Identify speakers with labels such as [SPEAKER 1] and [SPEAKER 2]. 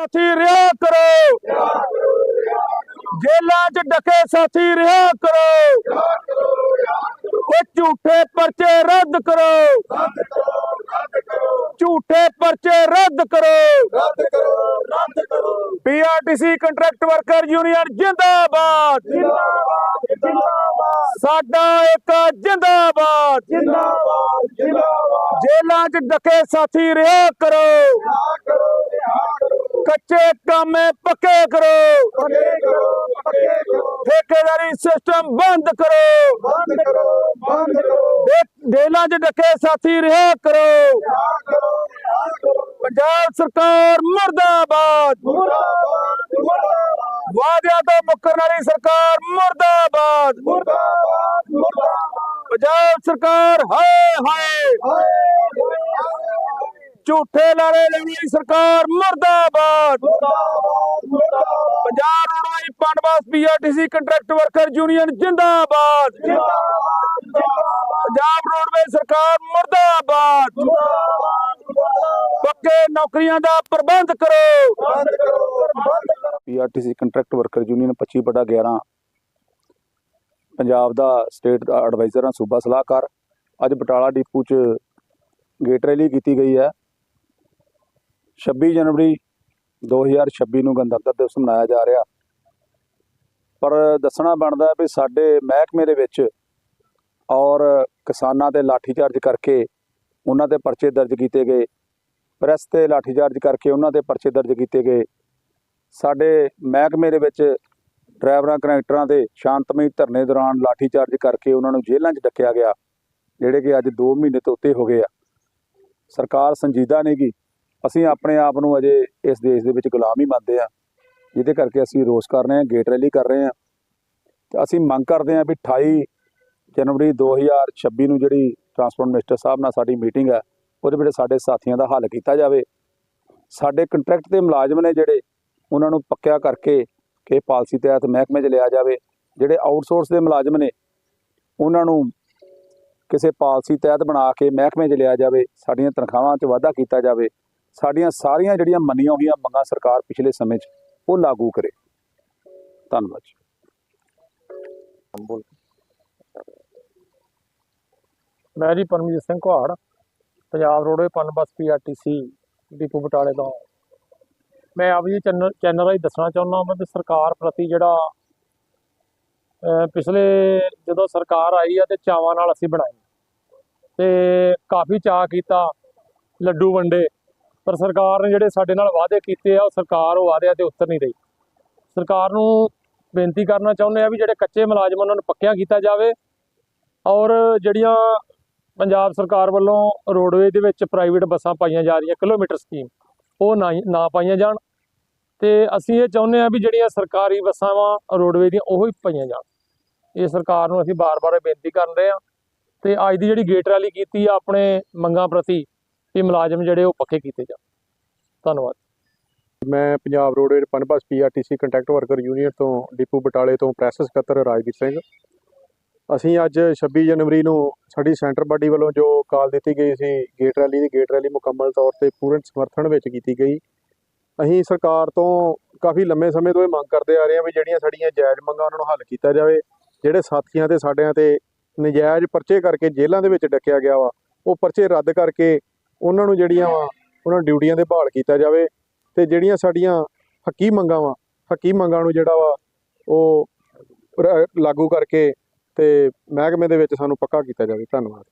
[SPEAKER 1] ਸਾਥੀ ਰਿਹਾ ਕਰੋ। ਜੇਲਾਂ 'ਚ ਡਕੇ ਸਾਥੀ ਰਿਹਾ ਕਰੋ। ਉਹ ਝੂਠੇ ਪਰਚੇ ਰੱਦ ਕਰੋ। ਝੂਠੇ ਪਰਚੇ ਰੱਦ ਕਰੋ। ਪੀਆਰਟੀਸੀ ਕੰਟਰੈਕਟ ਵਰਕਰ ਯੂਨੀਅਨ ਜਿੰਦਾਬਾਦ। ਸਾਡਾ ਇੱਕ ਜਿੰਦਾਬਾਦ। ਜੇਲਾਂ 'ਚ ਡਕੇ ਸਾਥੀ ਰਿਹਾ ਕਰੋ। ਕੱਚੇ ਕਾਮੇ ਪੱਕੇ ਕਰੋ। ਠੇਕੇਦਾਰੀ ਸਿਸਟਮ ਬੰਦ ਕਰੋ। ਦੇ- ਜੇਲਾਂ 'ਚ ਡਕੇ ਸਾਥੀ ਰਿਹਾ ਕਰੋ। ਪੰਜਾਬ ਸਰਕਾਰ ਮੁਰਦਾਬਾਦ। ਵਾਅਦਿਆਂ ਤੋਂ ਮੁੱਕਰਨ ਵਾਲੀ ਸਰਕਾਰ ਮੁਰਦਾਬਾਦ। ਪੰਜਾਬ ਸਰਕਾਰ ਹਾਏ ਹਾਏ। ਝੂਠੇ ਲਾਰੇ ਲੈਣ ਵਾਲੀ ਸਰਕਾਰ, ਮੁਰਦਾਬਾਦ। Punjab roadways Punbus PRTC contract worker union ਜਿੰਦਾਬਾਦ। ਪੰਜਾਬ ਰੋਡਵੇਜ਼ ਸਰਕਾਰ, ਮੁਰਦਾਬਾਦ। ਪੱਕੇ ਨੌਕਰੀਆਂ ਦਾ ਪ੍ਰਬੰਧ ਕਰੋ। PRTC contract worker union 25/11 Punjab ਦਾ ਸਟੇਟ ਦਾ ਐਡਵਾਈਜ਼ਰ ਹਾਂ, ਸੂਬਾ ਸਲਾਹਕਾਰ। ਅੱਜ ਬਟਾਲਾ ਡਿਪੂ 'ਚ ਗੇਟ ਰੈਲੀ ਕੀਤੀ ਗਈ ਹੈ। 26 ਜਨਵਰੀ 2026 ਨੂੰ ਗਣਤੰਤਰ ਦਿਵਸ ਮਨਾਇਆ ਜਾ ਰਿਹਾ। ਪਰ ਦੱਸਣਾ ਬਣਦਾ ਵੀ ਸਾਡੇ ਮਹਿਕਮੇ ਦੇ ਵਿੱਚ ਔਰ ਕਿਸਾਨਾਂ ਤੇ ਲਾਠੀਚਾਰਜ ਕਰਕੇ ਉਹਨਾਂ ਤੇ ਪਰਚੇ ਦਰਜ ਕੀਤੇ ਗਏ, ਪ੍ਰੈਸ ਤੇ ਲਾਠੀਚਾਰਜ ਕਰਕੇ ਉਹਨਾਂ ਤੇ ਪਰਚੇ ਦਰਜ ਕੀਤੇ ਗਏ। ਸਾਡੇ ਮਹਿਕਮੇ ਦੇ ਵਿੱਚ ਡਰਾਈਵਰਾਂ ਕਨੈਕਟਰਾਂ ਤੇ ਸ਼ਾਂਤਮਈ ਧਰਨੇ ਦੌਰਾਨ ਲਾਠੀਚਾਰਜ ਕਰਕੇ ਉਹਨਾਂ ਨੂੰ ਜੇਲ੍ਹਾਂ 'ਚ ਡੱਕਿਆ ਗਿਆ, ਜਿਹੜੇ ਕਿ ਅੱਜ 2 ਮਹੀਨੇ ਤੋਂ ਉੱਤੇ ਹੋ ਗਏ ਆ। ਸਰਕਾਰ ਸੰਜੀਦਾ ਨਹੀਂ ਅਸੀਂ ਆਪਣੇ ਆਪ ਨੂੰ ਅਜੇ ਇਸ ਦੇਸ਼ ਦੇ ਵਿੱਚ ਗੁਲਾਮ ਹੀ ਮੰਨਦੇ ਆ ਜਿਹਦੇ ਕਰਕੇ ਅਸੀਂ ਰੋਸ ਕਰ ਰਹੇ ਹਾਂ, ਗੇਟ ਰੈਲੀ ਕਰ ਰਹੇ ਹਾਂ। ਤੇ ਅਸੀਂ ਮੰਗ ਕਰਦੇ ਹਾਂ ਵੀ 28 ਜਨਵਰੀ 2026 ਨੂੰ ਜਿਹੜੀ ਟਰਾਂਸਪੋਰਟ ਮਿਨਿਸਟਰ ਸਾਹਿਬ ਨਾਲ ਸਾਡੀ ਮੀਟਿੰਗ ਹੈ, ਉਹਦੇ ਵਿੱਚ ਸਾਡੇ ਸਾਥੀਆਂ ਦਾ ਹੱਲ ਕੀਤਾ ਜਾਵੇ। ਸਾਡੇ ਕੰਟਰੈਕਟ ਦੇ ਮੁਲਾਜ਼ਮ ਨੇ ਜਿਹੜੇ, ਉਹਨਾਂ ਨੂੰ ਪੱਕਿਆ ਕਰਕੇ ਕਿ ਪਾਲਿਸੀ ਤਹਿਤ ਮਹਿਕਮੇ 'ਚ ਲਿਆ ਜਾਵੇ। ਜਿਹੜੇ ਆਊਟਸੋਰਸ ਦੇ ਮੁਲਾਜ਼ਮ ਨੇ, ਉਹਨਾਂ ਨੂੰ ਕਿਸੇ ਪਾਲਿਸੀ ਤਹਿਤ ਬਣਾ ਕੇ ਮਹਿਕਮੇ 'ਚ ਲਿਆ ਜਾਵੇ। ਸਾਡੀਆਂ ਤਨਖਾਹਾਂ 'ਚ ਵਾਧਾ ਕੀਤਾ ਜਾਵੇ। ਸਾਡੀਆਂ ਸਾਰੀਆਂ ਜਿਹੜੀਆਂ ਮੰਨੀਆਂ ਹੋਈਆਂ ਮੰਗਾਂ ਸਰਕਾਰ ਪਿਛਲੇ ਸਮੇਂ 'ਚ, ਉਹ ਲਾਗੂ ਕਰੇ। ਧੰਨਵਾਦ ਜੀ।
[SPEAKER 2] ਮੈਂ ਜੀ Paramjit Singh Kuhar, Punjab roadway Punbus PRTC depot ਬਟਾਲੇ ਤੋਂ। ਮੈਂ ਆਪ ਜੀ ਚੈਨਲ ਚੈਨਲ ਰਾਹੀਂ ਦੱਸਣਾ ਚਾਹੁੰਦਾ ਮੈਂ ਕਿ ਸਰਕਾਰ ਪ੍ਰਤੀ ਜਿਹੜਾ ਪਿਛਲੇ ਜਦੋਂ ਸਰਕਾਰ ਆਈ ਆ ਤੇ ਚਾਵਾਂ ਨਾਲ ਅਸੀਂ ਬਣਾਈ ਤੇ ਕਾਫੀ ਚਾਅ ਕੀਤਾ, ਲੱਡੂ ਵੰਡੇ। ਪਰ ਸਰਕਾਰ ਨੇ ਜਿਹੜੇ ਸਾਡੇ ਨਾਲ ਵਾਅਦੇ ਕੀਤੇ ਆ, ਉਹ ਸਰਕਾਰ ਉਹ ਵਾਅਦਿਆਂ ਤੇ ਉਤਰ ਨਹੀਂ ਰਹੀ। ਸਰਕਾਰ ਨੂੰ ਬੇਨਤੀ ਕਰਨਾ ਚਾਹੁੰਦੇ ਆ ਵੀ ਜਿਹੜੇ ਕੱਚੇ ਮੁਲਾਜ਼ਮ ਉਹਨਾਂ ਨੂੰ ਪੱਕਿਆਂ ਕੀਤਾ ਜਾਵੇ ਔਰ ਜਿਹੜੀਆਂ ਪੰਜਾਬ ਸਰਕਾਰ ਵੱਲੋਂ ਰੋਡਵੇ ਦੇ ਵਿੱਚ ਪ੍ਰਾਈਵੇਟ ਬੱਸਾਂ ਪਾਈਆਂ ਜਾ ਰਹੀਆਂ, ਕਿਲੋਮੀਟਰ ਸਕੀਮ, ਉਹ ਨਾ ਪਾਈਆਂ ਜਾਣ। ਤੇ ਅਸੀਂ ਇਹ ਚਾਹੁੰਦੇ ਆ ਵੀ ਜਿਹੜੀਆਂ ਸਰਕਾਰੀ ਬੱਸਾਂ ਵਾ ਰੋਡਵੇ ਦੀਆਂ, ਉਹ ਹੀ ਪਾਈਆਂ ਜਾਣ। ਇਹ ਸਰਕਾਰ ਨੂੰ ਅਸੀਂ ਬਾਰ-ਬਾਰ ਬੇਨਤੀ ਕਰ ਰਹੇ ਆ। ਤੇ ਅੱਜ ਦੀ ਜਿਹੜੀ ਗੇਟ ਰੈਲੀ ਕੀਤੀ ਆ, ਆਪਣੇ ਮੰਗਾਂ ਪ੍ਰਤੀ ਵੀ ਮੁਲਾਜ਼ਮ ਜਿਹੜੇ ਉਹ ਪੱਕੇ ਕੀਤੇ ਜਾਣ। ਧੰਨਵਾਦ।
[SPEAKER 3] ਮੈਂ Punjab roadways PUNBUS PRTC contract worker union ਤੋਂ ਡਿਪੂ ਬਟਾਲੇ ਤੋਂ ਪ੍ਰੈਸ ਸਕੱਤਰ ਰਾਜਵੀਰ ਸਿੰਘ। ਅਸੀਂ ਅੱਜ 26 ਜਨਵਰੀ ਨੂੰ ਸਾਡੀ ਸੈਂਟਰ ਬਾਡੀ ਵੱਲੋਂ ਜੋ ਕਾਲ ਦਿੱਤੀ ਗਈ ਸੀ, ਗੇਟ ਰੈਲੀ ਦੀ, ਗੇਟ ਰੈਲੀ ਮੁਕੰਮਲ ਤੌਰ ਤੇ ਪੂਰਨ ਸਮਰਥਨ ਵਿੱਚ ਕੀਤੀ ਗਈ। ਅਸੀਂ ਸਰਕਾਰ ਤੋਂ ਕਾਫੀ ਲੰਮੇ ਸਮੇਂ ਤੋਂ ਇਹ ਮੰਗ ਕਰਦੇ ਆ ਰਹੇ ਹਾਂ ਵੀ ਜਿਹੜੀਆਂ ਸਾਡੀਆਂ ਜਾਇਜ਼ ਮੰਗਾਂ ਉਹਨਾਂ ਨੂੰ ਹੱਲ ਕੀਤਾ ਜਾਵੇ। ਜਿਹੜੇ ਸਾਥੀਆਂ ਤੇ ਸਾਡਿਆਂ ਤੇ ਨਜਾਇਜ਼ ਪਰਚੇ ਕਰਕੇ ਜੇਲ੍ਹਾਂ ਦੇ ਵਿੱਚ ਡੱਕਿਆ ਗਿਆ ਵਾ, ਉਹ ਪਰਚੇ ਰੱਦ ਕਰਕੇ ਉਹਨਾਂ ਨੂੰ ਜਿਹੜੀਆਂ ਵਾ, ਉਹਨਾਂ ਡਿਊਟੀਆਂ ਦੇ ਬਹਾਲ ਕੀਤਾ ਜਾਵੇ ਤੇ ਜਿਹੜੀਆਂ ਸਾਡੀਆਂ ਹੱਕੀ ਮੰਗਾਂ ਵਾ, ਹੱਕੀ ਮੰਗਾਂ ਨੂੰ ਜਿਹੜਾ ਵਾ ਉਹ ਲਾਗੂ ਕਰਕੇ ਤੇ ਮਹਿਕਮੇ ਦੇ ਵਿੱਚ ਸਾਨੂੰ ਪੱਕਾ ਕੀਤਾ ਜਾਵੇ। ਧੰਨਵਾਦ।